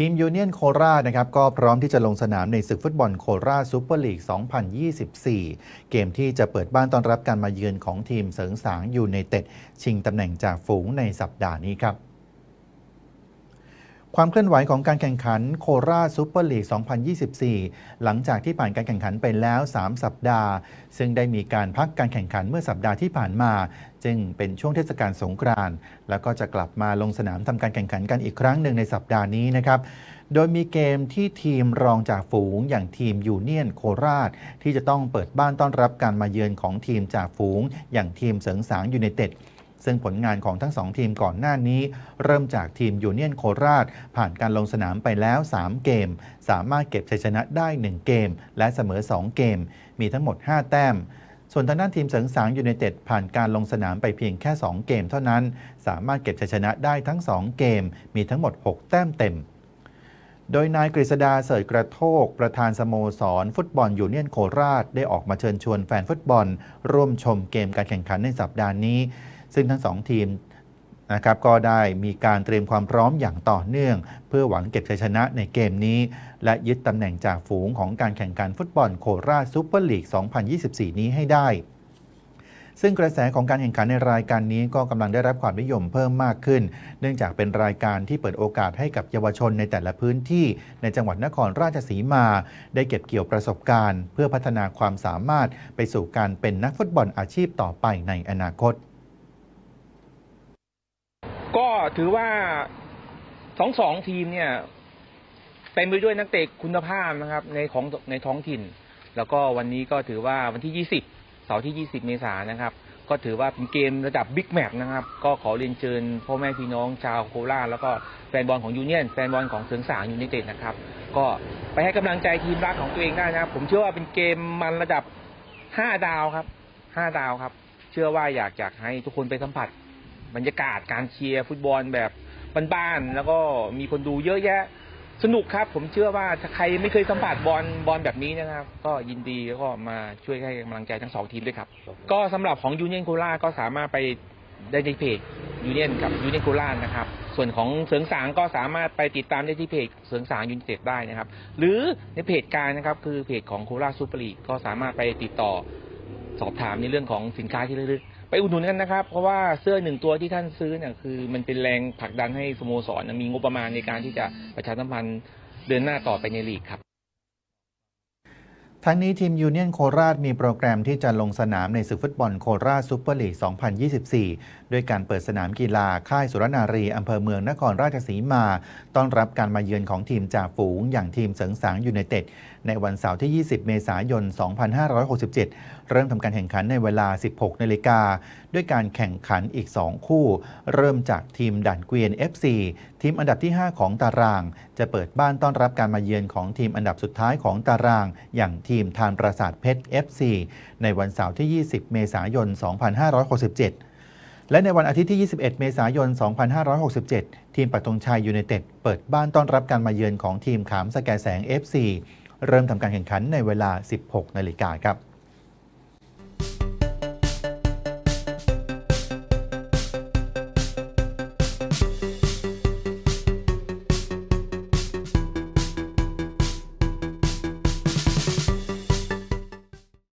ทีมยูเนียนโคราชนะครับก็พร้อมที่จะลงสนามในศึกฟุตบอลโคราชซูเปอร์ลีก 2024 เกมที่จะเปิดบ้านต้อนรับการมาเยือนของทีมเสริงสางยูไนเต็ดชิงตำแหน่งจากฝูงในสัปดาห์นี้ครับ ความเคลื่อนไหวของการแข่งขันโคราชซูเปอร์ลีก 2024 หลังจากที่ผ่านการแข่งขันไปแล้ว 3 สัปดาห์ ซึ่งได้มีการพักการแข่งขันเมื่อสัปดาห์ที่ผ่านมา จึงเป็นช่วงเทศกาลสงกรานต์แล้วก็จะกลับมาลงสนามทำการแข่งขันกันอีกครั้งหนึ่งในสัปดาห์นี้นะครับ โดยมีเกมที่ทีมรองจากฝูงอย่างทีมยูเนียนโคราช ที่จะต้องเปิดบ้านต้อนรับการมาเยือนของทีมจากฝูง อย่างทีมเสริงสางยูไนเต็ด ซึ่งผลงานของทั้งสองทีมก่อนหน้านี้ เริ่มจากทีมยูเนียนโคราช ผ่านการลงสนามไปแล้ว 3 เกม สามารถเก็บชัยชนะได้ 1 เกม และเสมอ 2 เกม มีทั้งหมด 5 แต้ม ส่วนทางด้านทีมเสริงสางยูไนเต็ดผ่านการลงสนามไปเพียงแค่ 2 เกมเท่านั้น สามารถเก็บชัยชนะได้ทั้ง 2 เกม มีทั้งหมด 6 แต้มเต็มโดยนายกฤษดาเสยกระโทก ประธานสโมสร ฟุตบอลยูเนียนโคราช ได้ออกมาเชิญชวนแฟนฟุตบอล ร่วมชมเกมการแข่งขันในสัปดาห์นี้ ซึ่งทั้งสองทีมนะครับก็ได้มีการเตรียมความพร้อมอย่างต่อเนื่อง เพื่อหวังเก็บชัยชนะในเกมนี้ และยึดตำแหน่งจากฝูงของการแข่งขันฟุตบอลโคราชซูเปอร์ลีก 2024 นี้ให้ได้ ซึ่งกระแสของการแข่งขันในรายการนี้ก็กำลังได้รับความนิยมเพิ่มมากขึ้น เนื่องจากเป็นรายการที่เปิดโอกาสให้กับเยาวชนในแต่ละพื้นที่ในจังหวัดนครราชสีมา ได้เก็บเกี่ยวประสบการณ์ เพื่อพัฒนาความสามารถไปสู่การเป็นนักฟุตบอลอาชีพต่อไปในอนาคต ก็ถือว่าสองสองทีมเนี่ยเต็มไปด้วยนักเตะคุณภาพนะครับ ในของในท้องถิ่น แล้วก็วันนี้ก็ถือว่าวันที่ 20 เสาร์ที่ 20 เมษายนนะครับ ก็ถือว่าเป็นเกมระดับบิ๊กแมตช์นะครับ ก็ขอเรียนเชิญพ่อแม่พี่น้องชาวโคราชแล้วก็แฟนบอลของยูเนียน แฟนบอลของเสริงสางยูไนเต็ดนะครับ ก็ไปให้กำลังใจทีมรักของตัวเองได้นะครับ ผมเชื่อว่าเป็นเกมมันระดับ 5 ดาวครับ 5 ดาวครับ เชื่อว่าอยากอยากให้ทุกคนไปสัมผัส บรรยากาศการเชียร์ฟุตบอลแบบบ้านๆแล้วก็มีคนดูเยอะแยะ สนุกครับ ผมเชื่อว่าถ้าใครไม่เคยสัมผัสบอลบอลแบบนี้นะครับ ก็ยินดีแล้วก็มาช่วยให้กำลังใจทั้งสองทีมด้วยครับ ก็สำหรับของยูเนียนโคราชก็สามารถไปได้ในเพจยูเนียนกับยูเนียนโคราชนะครับ ส่วนของเสริงสางก็สามารถไปติดตามได้ที่เพจเสริงสางยูเนเต็ดได้นะครับ หรือในเพจกลางนะครับคือเพจของโคราชซูเปอร์ลีกก็สามารถไปติดต่อสอบถามในเรื่องของสินค้าที่ระลึก ไปอุดหนุนกันนะครับ เพราะว่าเสื้อหนึ่งตัวที่ท่านซื้อเนี่ยคือมันเป็นแรงผลักดันให้สโมสรมีงบประมาณในการที่จะประชาสัมพันธ์เดินหน้าต่อไปในลีกครับ ทั้งนี้ทีมยูเนียนโคราชมีโปรแกรมที่จะลงสนามในศึกฟุตบอลโคราชซูเปอร์ลีก 2024 ด้วยการเปิดสนามกีฬาค่ายสุรนารีอำเภอเมืองนครราชสีมา ต้อนรับการมาเยือนของทีมจ่าฝูง อย่างทีมเสริงสางยูไนเต็ด ในวันเสาร์ที่ 20 เมษายน 2567 เริ่มทำการแข่งขันในเวลา 16 นาฬิกา ด้วยการแข่งขันอีก 2 คู่ เริ่มจากทีมด่านเกวียน FC ทีมอันดับที่ 5 ของตาราง จะเปิดบ้านต้อนรับการมาเยือนของทีมอันดับสุดท้ายของตาราง อย่างทีีมทานปราสาทเพชร FC ในวันเสาร์ที่ 20 เมษายน 2567 และในวันอาทิตย์ที่ 21 เมษายน 2567 ทีมปัตงชัยยูไนเต็ดเปิดบ้านต้อนรับการมาเยือนของทีมขามสแกแสง FC เริ่มทำการแข่งขันในเวลา 16 นาฬิกาครับ